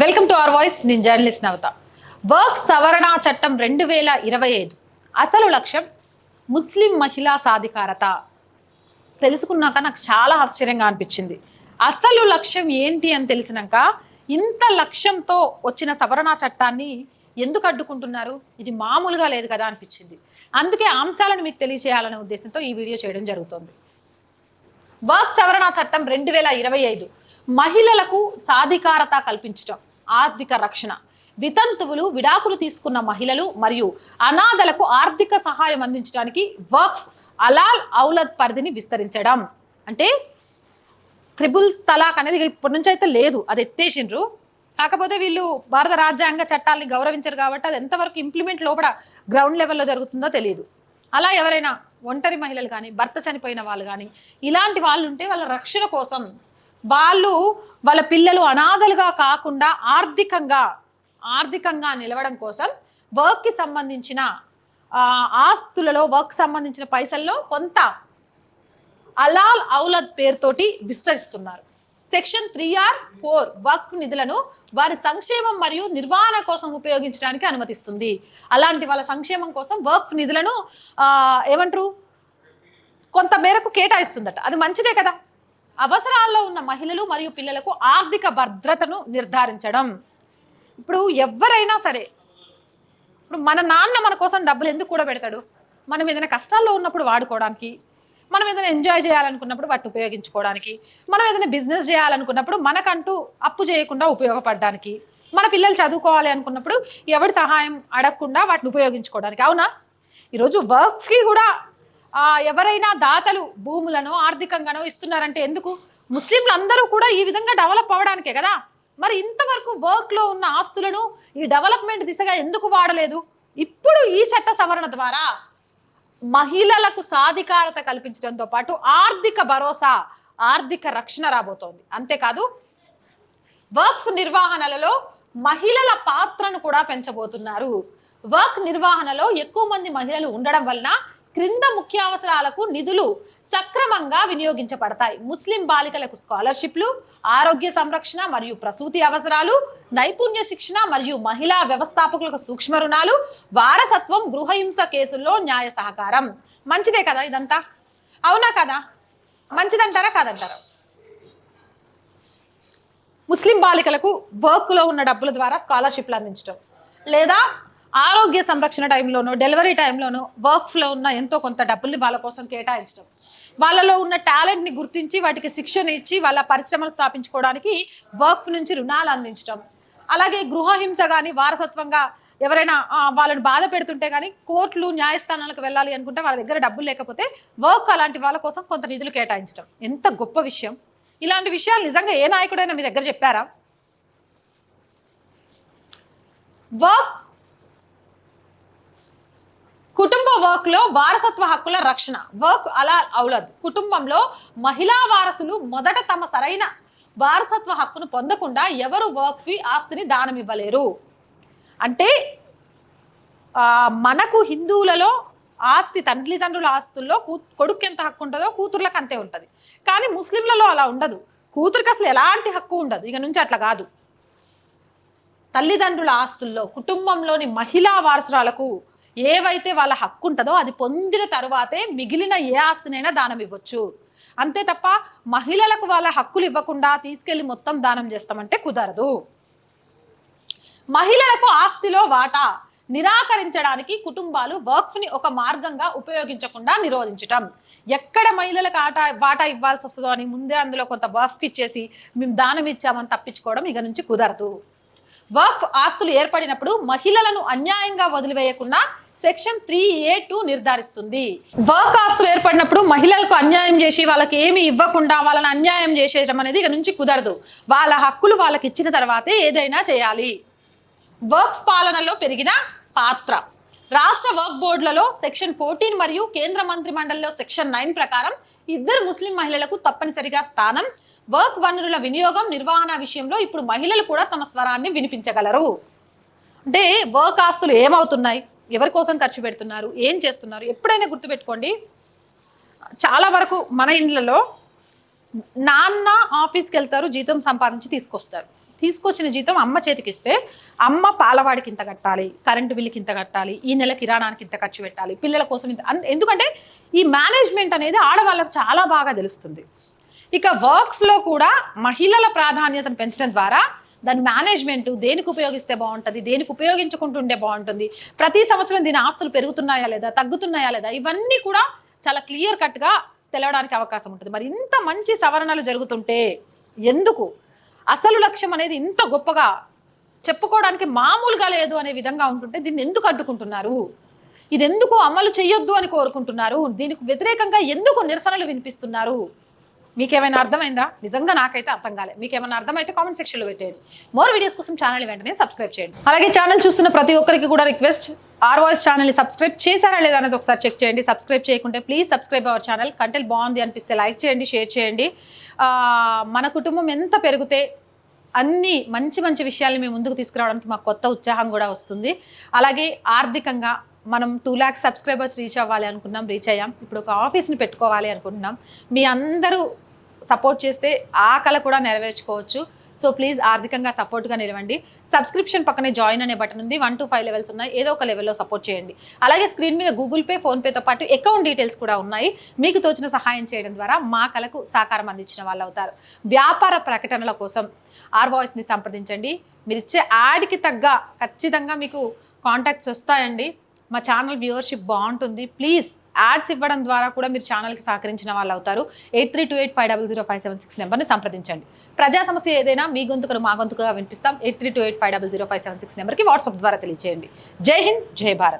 Welcome to our voice నేను journalist నవత. వర్క్ సవరణ చట్టం రెండు వేల ఇరవై ఐదు. అసలు లక్ష్యం ముస్లిం మహిళా సాధికారత. తెలుసుకున్నాక నాకు చాలా ఆశ్చర్యంగా అనిపించింది. అసలు లక్ష్యం ఏంటి అని తెలిసినాక ఇంత లక్ష్యంతో వచ్చిన సవరణ చట్టాన్ని ఎందుకు అడ్డుకుంటున్నారు? ఇది మామూలుగా లేదు కదా అనిపించింది. అందుకే అంశాలను మీకు తెలియజేయాలనే ఉద్దేశంతో ఈ వీడియో చేయడం జరుగుతోంది. వర్క్ సవరణ చట్టం రెండు వేల ఇరవై ఐదు. మహిళలకు సాధికారత కల్పించడం ఆర్థిక రక్షణ. వితంతువులు విడాకులు తీసుకున్న మహిళలు మరియు అనాథలకు ఆర్థిక సహాయం అందించడానికి వర్క్ అలాల్ ఔలద్ పరిధిని విస్తరించడం. అంటే త్రిబుల్ తలాక్ అనేది ఇప్పటి నుంచి అయితే లేదు. అది ఎత్తేసిండ్రు. కాకపోతే వీళ్ళు భారత రాజ్యాంగ చట్టాలని గౌరవించరు కాబట్టి అది ఎంతవరకు ఇంప్లిమెంట్ లోపల గ్రౌండ్ లెవెల్లో జరుగుతుందో తెలియదు. అలా ఎవరైనా ఒంటరి మహిళలు కానీ భర్త చనిపోయిన వాళ్ళు కానీ ఇలాంటి వాళ్ళు ఉంటే వాళ్ళ రక్షణ కోసం వాళ్ళు వాళ్ళ పిల్లలు అనాథలుగా కాకుండా ఆర్థికంగా ఆర్థికంగా నిలవడం కోసం వర్క్కి సంబంధించిన ఆస్తులలో వర్క్ సంబంధించిన పైసల్లో కొంత అలాల్ ఔలద్ పేరుతోటి విస్తరిస్తున్నారు. సెక్షన్ త్రీ ఆర్ ఫోర్ వర్క్ నిధులను వారి సంక్షేమం మరియు నిర్వహణ కోసం ఉపయోగించడానికి అనుమతిస్తుంది. అలాంటి వాళ్ళ సంక్షేమం కోసం వర్క్ నిధులను ఏమంటారు? కొంత మేరకు కేటాయిస్తుందట. అది మంచిదే కదా? అవసరాల్లో ఉన్న మహిళలు మరియు పిల్లలకు ఆర్థిక భద్రతను నిర్ధారించడం. ఇప్పుడు ఎవరైనా సరే ఇప్పుడు మన నాన్న మన కోసం డబ్బులు ఎందుకు కూడా పెడతాడు? మనం ఏదైనా కష్టాల్లో ఉన్నప్పుడు వాడుకోవడానికి మనం ఏదైనా ఎంజాయ్ చేయాలనుకున్నప్పుడు వాటిని ఉపయోగించుకోవడానికి మనం ఏదైనా బిజినెస్ చేయాలనుకున్నప్పుడు మనకంటూ అప్పు చేయకుండా ఉపయోగపడడానికి మన పిల్లలు చదువుకోవాలి అనుకున్నప్పుడు ఎవరి సహాయం అడగకుండా వాటిని ఉపయోగించుకోవడానికి. అవునా? ఈరోజు వర్క్కి కూడా ఎవరైనా దాతలు భూములను ఆర్థికంగానో ఇస్తున్నారంటే ఎందుకు? ముస్లింలు అందరూ కూడా ఈ విధంగా డెవలప్ అవ్వడానికే కదా? మరి ఇంతవరకు వర్క్లో ఉన్న ఆస్తులను ఈ డెవలప్మెంట్ దిశగా ఎందుకు వాడలేదు? ఇప్పుడు ఈ చట్ట సవరణ ద్వారా మహిళలకు సాధికారత కల్పించడంతో పాటు ఆర్థిక భరోసా ఆర్థిక రక్షణ రాబోతోంది. అంతేకాదు వర్క్ నిర్వహణలలో మహిళల పాత్రను కూడా పెంచబోతున్నారు. వర్క్ నిర్వహణలో ఎక్కువ మంది మహిళలు ఉండడం వలన క్రింద ముఖ్య అవసరాలకు నిధులు సక్రమంగా వినియోగించబడతాయి. ముస్లిం బాలికలకు స్కాలర్షిప్లు ఆరోగ్య సంరక్షణ మరియు ప్రసూతి అవసరాలు నైపుణ్య శిక్షణ మరియు మహిళా వ్యవస్థాపకులకు సూక్ష్మ రుణాలు వారసత్వం గృహహింస కేసుల్లో న్యాయ సహకారం. మంచిదే కదా ఇదంతా? అవునా కదా? మంచిదంటారా కాదంటారా? ముస్లిం బాలికలకు వర్క్లో ఉన్న డబ్బుల ద్వారా స్కాలర్షిప్లు అందించడం లేదా ఆరోగ్య సంరక్షణ టైంలోనూ డెలివరీ టైంలోనూ వర్క్లో ఉన్న ఎంతో కొంత డబ్బుల్ని వాళ్ళ కోసం కేటాయించడం. వాళ్ళలో ఉన్న టాలెంట్ని గుర్తించి వాటికి శిక్షణ ఇచ్చి వాళ్ళ పరిశ్రమలు స్థాపించుకోవడానికి వర్క్ నుంచి రుణాలు అందించడం. అలాగే గృహహింస కానీ వారసత్వంగా ఎవరైనా వాళ్ళని బాధ పెడుతుంటే కానీ కోర్టులు న్యాయస్థానాలకు వెళ్ళాలి అనుకుంటే వాళ్ళ దగ్గర డబ్బులు లేకపోతే వర్క్ అలాంటి వాళ్ళ కోసం కొంత నిధులు కేటాయించడం. ఎంత గొప్ప విషయం. ఇలాంటి విషయాలు నిజంగా ఏ నాయకుడైనా మీ దగ్గర చెప్పారా? వర్క్ కుటుంబ వర్క్లో వారసత్వ హక్కుల రక్షణ. వర్క్ అలా ఔలద్ కుటుంబంలో మహిళా వారసులు మొదట తమ సరైన వారసత్వ హక్కును పొందకుండా ఎవరు వర్క్కి ఆస్తిని దానం ఇవ్వలేరు అంటే మనకు హిందువులలో ఆస్తి తల్లిదండ్రుల ఆస్తుల్లో కూ కొడుకు ఎంత హక్కు ఉంటుందో కూతుర్లకు అంతే ఉంటుంది. కానీ ముస్లింలలో అలా ఉండదు. కూతురికి అసలు ఎలాంటి హక్కు ఉండదు. ఇక నుంచి అట్లా కాదు. తల్లిదండ్రుల ఆస్తుల్లో కుటుంబంలోని మహిళా వారసురాలకు ఏవైతే వాళ్ళ హక్కు ఉంటుందో అది పొందిన తరువాతే మిగిలిన ఏ ఆస్తినైనా దానం ఇవ్వచ్చు. అంతే తప్ప మహిళలకు వాళ్ళ హక్కులు ఇవ్వకుండా తీసుకెళ్ళి మొత్తం దానం చేస్తామంటే కుదరదు. మహిళలకు ఆస్తిలో వాటా నిరాకరించడానికి కుటుంబాలు వర్క్స్ని ఒక మార్గంగా ఉపయోగించకుండా నిరోధించటం. ఎక్కడ మహిళలకు ఆట వాటా ఇవ్వాల్సి వస్తుందో అని ముందే అందులో కొంత వర్క్ ఇచ్చేసి మేము దానం ఇచ్చామని తప్పించుకోవడం ఇక నుంచి కుదరదు. వర్క్ ఆస్తులు ఏర్పడినప్పుడు మహిళలను అన్యాయంగా వదిలివేయకుండా సెక్షన్ త్రీ ఏ టూ నిర్ధారిస్తుంది. వర్క్ ఆస్తులు ఏర్పడినప్పుడు మహిళలకు అన్యాయం చేసి వాళ్ళకి ఏమి ఇవ్వకుండా వాళ్ళని అన్యాయం చేసేయడం అనేది ఇక నుంచి కుదరదు. వాళ్ళ హక్కులు వాళ్ళకి ఇచ్చిన తర్వాతే ఏదైనా చేయాలి. వర్క్ పాలనలో పెరిగిన పాత్ర. రాష్ట్ర వర్క్ బోర్డులలో సెక్షన్ ఫోర్టీన్ మరియు కేంద్ర మంత్రి మండలిలో సెక్షన్ నైన్ ప్రకారం ఇద్దరు ముస్లిం మహిళలకు తప్పనిసరిగా స్థానం వర్క్ వనరుల వినియోగం నిర్వహణ విషయంలో ఇప్పుడు మహిళలు కూడా తమ స్వరాన్ని వినిపించగలరు. అంటే వర్క్ ఆస్తులు ఏమవుతున్నాయి? ఎవరి కోసం ఖర్చు పెడుతున్నారు? ఏం చేస్తున్నారు? ఎప్పుడైనా గుర్తుపెట్టుకోండి. చాలా వరకు మన ఇండ్లలో నాన్న ఆఫీస్కి వెళ్తారు జీతం సంపాదించి తీసుకొస్తారు. తీసుకొచ్చిన జీతం అమ్మ చేతికి ఇస్తే అమ్మ పాలవాడికి ఇంత కట్టాలి కరెంటు బిల్లుకి ఇంత కట్టాలి ఈ నెల కిరాణానికి ఇంత ఖర్చు పెట్టాలి పిల్లల కోసం ఇంత ఎందుకంటే ఈ మేనేజ్మెంట్ అనేది ఆడవాళ్ళకు చాలా బాగా తెలుస్తుంది. ఇక వర్క్ ఫ్లో కూడా మహిళల ప్రాధాన్యతను పెంచడం ద్వారా దాని మేనేజ్మెంట్ దేనికి ఉపయోగిస్తే బాగుంటుంది దేనికి ఉపయోగించుకుంటుంటే బాగుంటుంది ప్రతి సంవత్సరం దీని ఆస్తులు పెరుగుతున్నాయా లేదా తగ్గుతున్నాయా లేదా ఇవన్నీ కూడా చాలా క్లియర్ కట్గా తెలవడానికి అవకాశం ఉంటుంది. మరి ఇంత మంచి సవరణలు జరుగుతుంటే ఎందుకు? అసలు లక్ష్యం అనేది ఇంత గొప్పగా చెప్పుకోవడానికి మామూలుగా లేదు అనే విధంగా ఉంటుంటే దీన్ని ఎందుకు అడ్డుకుంటున్నారు? ఇది ఎందుకు అమలు చేయొద్దు అని కోరుకుంటున్నారు? దీనికి వ్యతిరేకంగా ఎందుకు నిరసనలు వినిపిస్తున్నారు? మీకేమైనా అర్థమైందా? నిజంగా నాకైతే అర్థం కాలే. మీకేమైనా అర్థమైతే కామెంట్ సెక్షన్లో పెట్టేయండి. మోర్ వీడియోస్ కోసం ఛానల్ వెంటనే సబ్స్క్రైబ్ చేయండి. అలాగే ఛానల్ చూస్తున్న ప్రతి ఒక్కరికి కూడా రిక్వెస్ట్ ఆర్ వాయిస్ ఛానల్ని సబ్స్క్రైబ్ చేశారా లేదా అనేది ఒకసారి చెక్ చేయండి. సబ్స్క్రైబ్ చేయకుంటే please subscribe our channel content బాగుంది అనిపిస్తే లైక్ చేయండి షేర్ చేయండి. మన కుటుంబం ఎంత పెరిగితే అన్ని మంచి మంచి విషయాల్ని మేము ముందుకు తీసుకురావడానికి మాకు కొత్త ఉత్సాహం కూడా వస్తుంది. అలాగే ఆర్థికంగా మనం టూ ల్యాక్స్ సబ్స్క్రైబర్స్ రీచ్ అవ్వాలి అనుకున్నాం రీచ్ అయ్యాం. ఇప్పుడు ఒక ఆఫీస్ని పెట్టుకోవాలి అనుకుంటున్నాం. మీ అందరూ సపోర్ట్ చేస్తే ఆ కళ కూడా నెరవేర్చుకోవచ్చు. సో ప్లీజ్ ఆర్థికంగా సపోర్ట్గా నిలవండి. సబ్స్క్రిప్షన్ పక్కనే జాయిన్ అనే బటన్ ఉంది. వన్ టు ఫైవ్ లెవెల్స్ ఉన్నాయి. ఏదో ఒక లెవెల్లో సపోర్ట్ చేయండి. అలాగే స్క్రీన్ మీద గూగుల్ పే ఫోన్పేతో పాటు అకౌంట్ డీటెయిల్స్ కూడా ఉన్నాయి. మీకు తోచిన సహాయం చేయడం ద్వారా మా కళకు సహకారం అందించిన వాళ్ళు అవుతారు. వ్యాపార ప్రకటనల కోసం ఆర్ వాయిస్ని సంప్రదించండి. మీరు ఇచ్చే యాడ్కి తగ్గ ఖచ్చితంగా మీకు కాంటాక్ట్స్ వస్తాయండి. మా ఛానల్ వ్యూవర్షిప్ బాగుంటుంది. ప్లీజ్ యాడ్స్ ఇవ్వడం ద్వారా కూడా మీరు ఛానల్కి సహకరించిన వాళ్ళు అవుతారు. Eight three two eight five double zero five seven six నెంబర్ని సంప్రదించండి. ప్రజా సమస్య ఏదైనా మీ గొంతుకను మా గొంతుకుగా వినిపిస్తాం. Eight three two eight five double zero five seven six నెంబర్కి వాట్సాప్ ద్వారా తెలియజేయండి జై హింద్ జై భారత్.